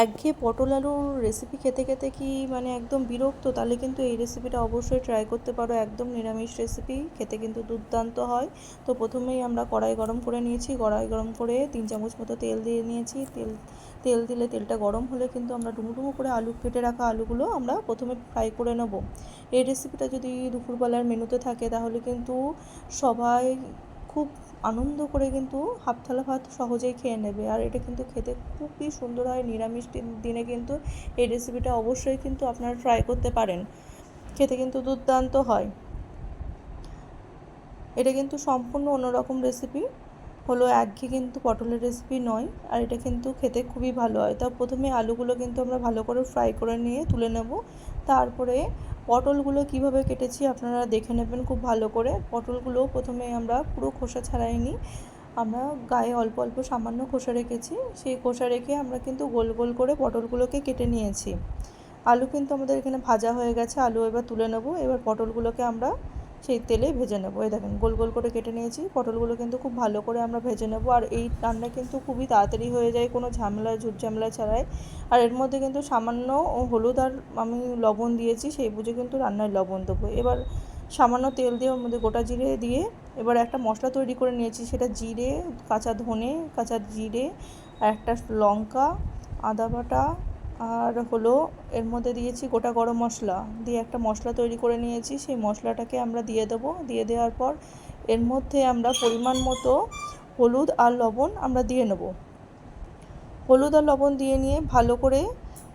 একঘেয়ে পটল আলুর রেসিপি খেতে খেতে কি মানে একদম বিরক্ত? তাহলে কিন্তু এই রেসিপিটা অবশ্যই ট্রাই করতে পারো। একদম নিরামিষ রেসিপি খেতে কিন্তু দুর্দান্ত হয়। তো প্রথমেই আমরা কড়াই গরম করে নিয়েছি। কড়াই গরম করে তিন চামচ মতো তেল দিয়ে নিয়েছি। তেল তেল দিলে তেলটা গরম হলে কিন্তু আমরা ডুমো ডুমো করে আলু, কেটে রাখা আলুগুলো আমরা প্রথমে ফ্রাই করে নেব। এই রেসিপিটা যদি দুপুরবেলার মেনুতে থাকে তাহলে কিন্তু সবাই খুব আনন্দ করে কিন্তু হাফ থালা ভাত সহজেই খেয়ে নেবে। আর এটা কিন্তু খেতে খুবই সুন্দর হয়। নিরামিষ দিনে কিন্তু এই রেসিপিটা অবশ্যই কিন্তু আপনারা ট্রাই করতে পারেন। খেতে কিন্তু দুর্দান্ত হয়। এটা কিন্তু সম্পূর্ণ অন্যরকম রেসিপি হলো একঘেয়ে কিন্তু পটলের রেসিপি নয়। আর এটা কিন্তু খেতে খুবই ভালো হয়। তা প্রথমে আলুগুলো কিন্তু আমরা ভালো করে ফ্রাই করে নিয়ে তুলে নেব। তারপরে পটলগুলো কীভাবে কেটেছি আপনারা দেখে নেবেন খুব ভালো করে। পটলগুলো প্রথমে আমরা পুরো খোসা ছাড়াই ছাড়াইনি। আমরা গায়ে অল্প অল্প সামান্য খোসা রেখেছি। সেই খোসা রেখে আমরা কিন্তু গোল গোল করে পটলগুলোকে কেটে নিয়েছি। আলু কিন্তু আমাদের এখানে ভাজা হয়ে গেছে। আলু এবার তুলে নেব। এবার পটলগুলোকে আমরা সেই তেলে ভেজে নেব। এই দেখেন, গোল গোল করে কেটে নিয়েছি। পটলগুলো কিন্তু খুব ভালো করে আমরা ভেজে নেব। আর এই রান্না কিন্তু খুবই তাড়াতাড়ি হয়ে যায়, কোনো ঝামেলা, ঝুট ঝামেলা ছাড়াই। আর এর মধ্যে কিন্তু সামান্য হলুদ আর আমি লবণ দিয়েছি, সেই বুঝে কিন্তু রান্নায় লবণ দেবো। এবার সামান্য তেল দিয়ে ওর মধ্যে গোটা জিরে দিয়ে এবার একটা মশলা তৈরি করে নিয়েছি, সেটা জিরে, কাঁচা ধনে, কাঁচা জিরে, আর একটা লঙ্কা, আদা বাটা আর হলো এর মধ্যে দিয়েছি গোটা গরম মশলা। দিয়ে একটা মশলা তৈরি করে নিয়েছি, সেই মশলাটাকে আমরা দিয়ে দেবো। দিয়ে দেওয়ার পর এর মধ্যে আমরা পরিমাণ মতো হলুদ আর লবণ আমরা দিয়ে নেব। হলুদ আর লবণ দিয়ে নিয়ে ভালো করে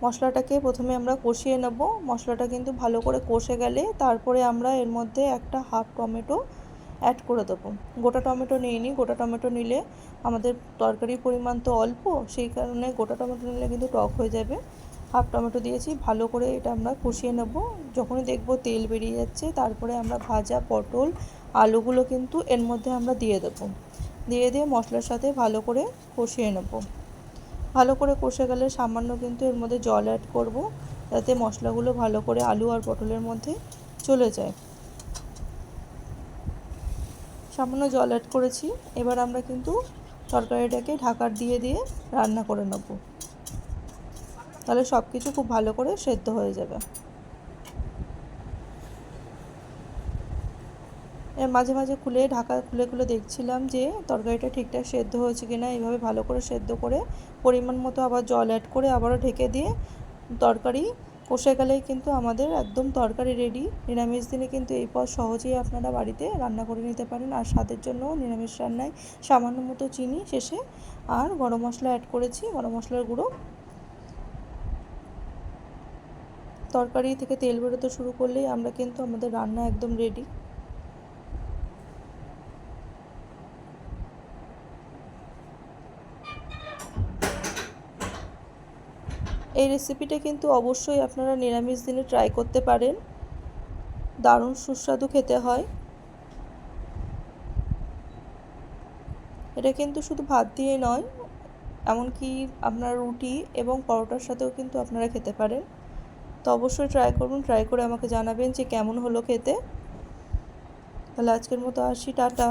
মশলাটাকে প্রথমে আমরা কষিয়ে নেব। মশলাটা কিন্তু ভালো করে কষে গেলে তারপরে আমরা এর মধ্যে একটা হাফ টমেটো অ্যাড করে দেবো। গোটা টমেটো নিয়ে নিই। গোটা টমেটো নিলে আমাদের তরকারির পরিমাণ তো অল্প, সেই কারণে গোটা টমেটো নিলে কিন্তু টক হয়ে যাবে। হাফ টমেটো দিয়েছি, ভালো করে এটা আমরা কষিয়ে নেব। যখনই দেখব তেল বেরিয়ে যাচ্ছে, তারপরে আমরা ভাজা পটল, আলুগুলো কিন্তু এর মধ্যে আমরা দিয়ে দেবো। দিয়ে দিয়ে মশলার সাথে ভালো করে কষিয়ে নেব। ভালো করে কষে গেলে সামান্য কিন্তু এর মধ্যে জল অ্যাড করব, যাতে মশলাগুলো ভালো করে আলু আর পটলের মধ্যে চলে যায়। সামান্য জল অ্যাড করেছি। এবার আমরা কিন্তু তরকারিটাকে ঢাকার দিয়ে দিয়ে রান্না করে নেব। তাহলে সব কিছু খুব ভালো করে সেদ্ধ হয়ে যাবে। মাঝে মাঝে খুলে ঢাকা খুলে খুলে দেখছিলাম যে তরকারিটা ঠিকঠাক সেদ্ধ হয়েছে কিনা, এইভাবে ভালো করে সেদ্ধ করে পরিমাণ মতো আবার জল অ্যাড করে আবারও ঢেকে দিয়ে তরকারি কষে গেলেই কিন্তু আমাদের একদম তরকারি রেডি নিরামিষ দিনে কিন্তু এই পদ সহজেই আপনারা বাড়িতে রান্না করে নিতে পারেন। আর স্বাদের জন্য নিরামিষ রান্নায় সামান্য মতো চিনি শেষে আর গরম মশলা অ্যাড করেছি, গরম মশলার গুঁড়ো। তরকারি থেকে তেল বেরোতে শুরু করলেই আমরা কিন্তু আমাদের রান্না একদম রেডি এই রেসিপিটা কিন্তু অবশ্যই আপনারা নিরামিষ দিনে ট্রাই করতে পারেন। দারুণ সুস্বাদু খেতে হয়। এটা কিন্তু শুধু ভাত দিয়ে নয়, এমনকি আপনার রুটি এবং পরোটার সাথেও কিন্তু আপনারা খেতে পারেন। তো অবশ্যই ট্রাই করুন ট্রাই করে আমাকে জানাবেন যে কেমন হলো খেতে। তাহলে আজকের মতো আসি, টাটা।